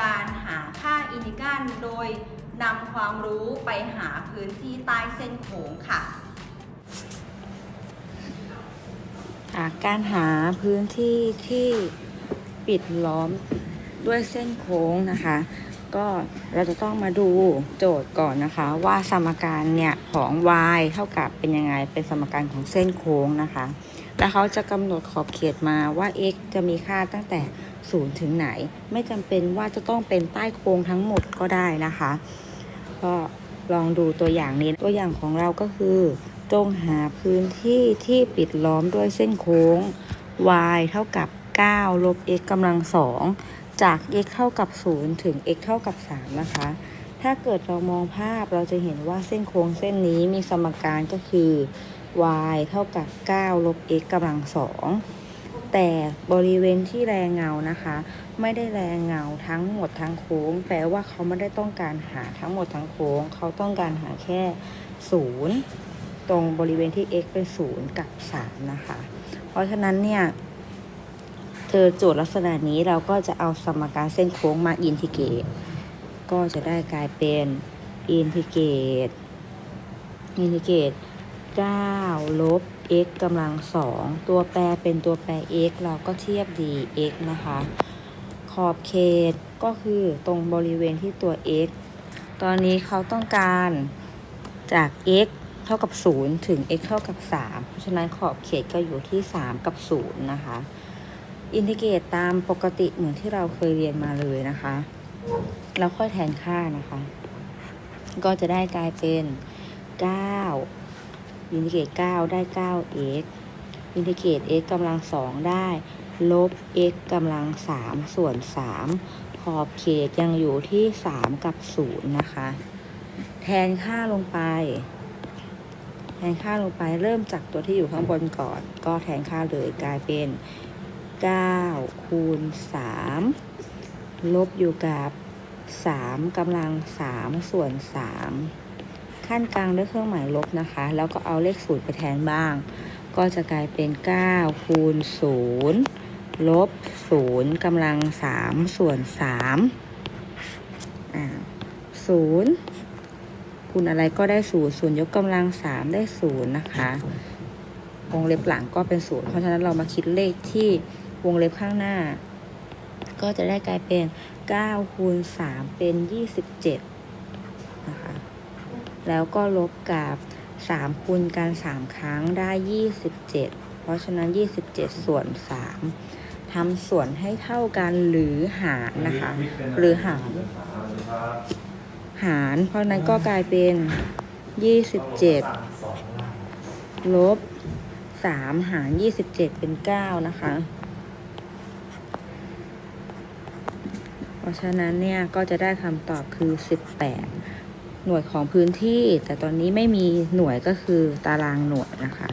การหาค่าอินิกันโดยนำความรู้ไปหาพื้นที่ใต้เส้นโค้งค่ะอะการหาพื้นที่ที่ปิดล้อมด้วยเส้นโค้งนะคะ ก็เราจะต้องมาดูโจทย์ก่อนนะคะ ว่าสมการเนี่ยของ y เท่ากับเป็นยังไงเป็นสมการของเส้นโค้งนะคะ แล้วเขาจะกำหนดขอบเขตมาว่า x จะมีค่าตั้งแต่ 0ถึงไหน ไม่จำเป็นว่าจะต้องเป็นใต้โค้งทั้งหมดก็ได้นะคะ ก็ลองดูตัวอย่างนี้ตัวอย่างของเราก็คือ จงหาพื้นที่ที่ปิดล้อมด้วยเส้นโค้ง y เท่ากับ 9 ลบ x กำลัง2จาก x เท่ากับ 0 ถึง x เท่ากับ 3 นะคะ ถ้าเกิดเรามองภาพเราจะเห็นว่าเส้นโค้งเส้นนี้มีสมการก็คือ y เท่ากับ 9 ลบ x กำลัง2 แต่บริเวณที่แรงเงานะคะ ไม่ได้แรงเงาทั้งหมดทั้งโค้ง แปลว่าเขาไม่ได้ต้องการหาทั้งหมดทั้งโค้ง เขาต้องการหาแค่0ตรงบริเวณที่ x เป็น0กับ3นะคะ เพราะฉะนั้นเนี่ยเจอโจทย์ลักษณะนี้เราก็จะเอาสมการเส้นโค้งมาอินทิเกรตก็จะได้กลายเป็นอินทิเกรตอินทิเกรต 9 ลบ x กำลัง2ตัวแปรเป็นตัวแปร x เราก็เทียบ dx นะคะ ขอบเขตก็คือตรงบริเวณที่ตัว x ตอนนี้เขาต้องการจาก x เท่ากับ 0 ถึง x เท่ากับ 3 เพราะฉะนั้นขอบเขตก็อยู่ที่ 3 กับ 0 นะคะ อินทิเกรตตามปกติเหมือนที่เราเคยเรียนมาเลยนะคะ แล้วค่อยแทนค่านะคะ ก็จะได้กลายเป็น 9 อินทิเกรต9ได้ 9x อินทิเกรต x กำลัง 2 ได้ ลบ x กำลัง 3 ส่วน 3 ขอบเขตยังอยู่ที่ 3 กับ 0 นะคะ แทนค่าลงไป แทนค่าลงไปเริ่มจากตัวที่อยู่ข้างบนก่อน ก็แทนค่าเลยกลายเป็น 9 คูณ 3 ลบอยู่กับ 3กำลัง 3 ส่วน 3 ขั้นกลางด้วยเครื่องหมายลบนะคะ แล้วก็เอาเลขศูนย์ไปแทนบ้าง ก็จะกลายเป็น 9 คูณ 0 ลบ 0กำลัง 3 ส่วน3อ่า0คูณอะไรก็ได้ 0 0 ยกกำลัง 3 ได้ 0 นะคะวงเล็บหลังก็เป็น 0 เพราะฉะนั้นเรามาคิดเลขที่วงเล็บข้างหน้า ก็จะได้กลายเป็น9คูณ3เป็น 27นะคะ แล้วก็ลบกับ3คูณกัน 3 ครั้งได้ 27 เพราะฉะนั้น 27 ส่วน 3ทำส่วนให้เท่ากันหรือหารนะคะ หรือหาร หาร เพราะนั้นก็กลายเป็น 27 ลบ 3 หาร 27 เป็น 9 นะคะ เพราะฉะนั้นเนี่ยก็จะได้คำตอบคือ 18 หน่วยของพื้นที่ แต่ตอนนี้ไม่มีหน่วยก็คือตารางหน่วยนะคะ